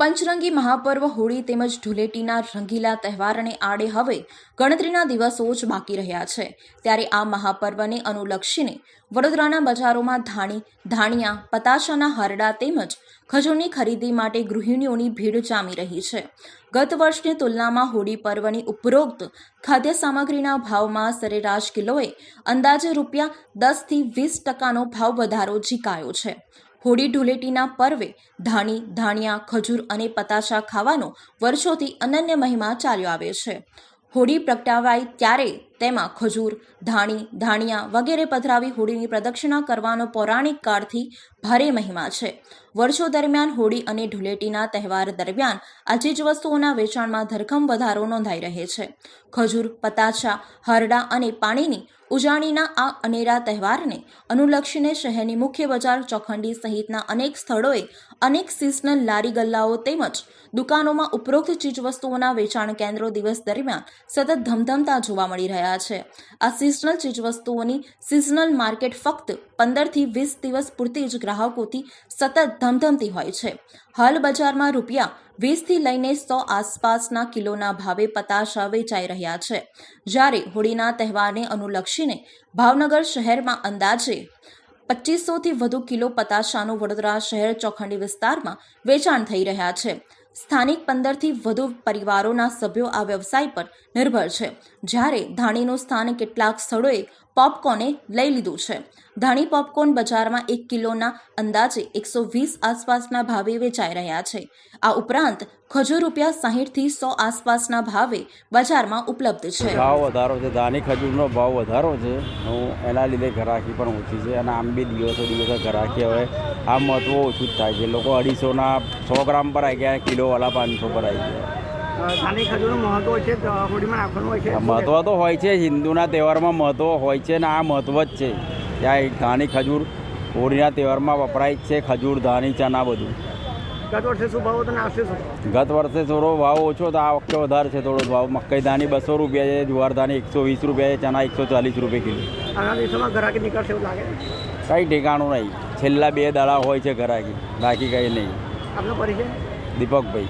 પંચરંગી મહાપર્વ હોળી તેમજ ધૂળેટીના રંગીલા તહેવારને આડે હવે ગણતરીના દિવસો જ બાકી રહ્યા છે. ત્યારે આ મહાપર્વને અનુલક્ષીને વડોદરાના બજારોમાં ધાણી, ધાણિયા, પતાશાના હરડા તેમજ ખજૂરની ખરીદી માટે ગૃહિણીઓની ભીડ જામી રહી છે. ગત વર્ષની તુલનામાં હોળી પર્વની ઉપરોક્ત ખાદ્ય સામગ્રીના ભાવમાં સરેરાશ કિલોએ અંદાજે રૂપિયા દસથી વીસ ટકાનો ભાવ વધારો ઝીકાયો છે. હોળી ધૂળેટીના પર્વે ધાણી, ધાણિયા, ખજૂર અને પતાશા ખાવાનો વર્ષોથી અનન્ય મહિમા ચાલ્યો આવે છે. હોળી પ્રગટાવાય ત્યારે તેમાં ખજૂર, ધાણી, ધાણિયા વગેરે પધરાવી હોળીની પ્રદક્ષિણા કરવાનો પૌરાણિક કાળથી ભારે મહિમા છે. વર્ષો દરમિયાન હોળી અને ધૂળેટીના તહેવાર દરમિયાન આ ચીજવસ્તુઓના વેચાણમાં ધરખમ વધારો નોંધાઈ રહે છે. ખજૂર પતાછા હરડા અને પાણીની ઉજાણીના આ અનેરા તહેવારને અનુલક્ષીને શહેરની મુખ્ય બજાર ચોખંડી સહિતના અનેક સ્થળોએ અનેક સિઝનલ લારી ગલ્લાઓ તેમજ દુકાનોમાં ઉપરોક્ત ચીજવસ્તુઓના વેચાણ કેન્દ્રો દિવસ દરમિયાન સતત ધમધમતા જોવા મળી રહ્યા છે. આ સિઝનલ ચીજવસ્તુઓની સિઝનલ માર્કેટ ફક્ત પંદરથી વીસ દિવસ પૂરતી જ ગ્રાહકોથી સતત ધમધમતી હોય છે. હાલ બજારમાં રૂપિયા વીસથી લઈને સો આસપાસના કિલોના ભાવે પતાશા વેચાઈ રહ્યા છે. જ્યારે હોળીના તહેવારને અનુલક્ષીને ભાવનગર શહેરમાં અંદાજે પચીસોથી વધુ કિલો પતાશાનું વડોદરા શહેર ચોખંડી વિસ્તારમાં વેચાણ થઈ રહ્યા છે. સ્થાનિક પંદરથી વધુ પરિવારોના સભ્યો આ વ્યવસાય પર નિર્ભર છે. જ્યારે ધાણીનું સ્થાન કેટલાક સ્થળોએ પોપકોર્ને લઈ લીધું છે. ધાણી પોપકોર્ન બજારમાં એક કિલોના અંદાજે એકસો વીસ આસપાસના ભાવે વેચાઈ રહ્યા છે. આ ઉપરાંત ખજૂર રૂપિયા સાહીઠથી સો આસપાસના ભાવે બજારમાં ઉપલબ્ધ છે. ભાવ વધારો છે દાની ખજૂરનો ભાવ વધારો છે. હું એના લીધે ઘરાકી પણ ઓછી છે અને આમ બી દિવસો દિવસે ઘરાકી હવે આ મહત્વ ઓછું જ થાય છે. લોકો અઢીસોના સો ગ્રામ પર આવી ગયા કિલોવાળા પાંચસો પર આવી ગયા. મહત્વ છે તો હોય છે? મહત્વ તો હોય છે હિન્દુના તહેવારમાં મહત્વ હોય છે ને આ મહત્વ જ છે. ત્યાં ધાની ખજૂર હોળીના તહેવારમાં વપરાય જ છે ખજૂર ધાની ચના બધું. ગત વર્ષે શું ભાવ હતો ને આ શું? ગત વર્ષે થોડો ભાવ ઓછો તો આ વખતે વધારે છે થોડો ભાવ. મકાઈ દાની બસો રૂપિયા છે જુવાર દાની એકસો વીસ રૂપિયા છે ચના એકસો ચાલીસ રૂપિયા કિલો. કઈ દિવસોમાં ઘરાકી નીકળશે એવું લાગે? કંઈ ઠેકાણું નહીં. છેલ્લા બે દાડા હોય છે ઘરાકી બાકી કંઈ નહીં. આપનો પરિચય? દીપકભાઈ.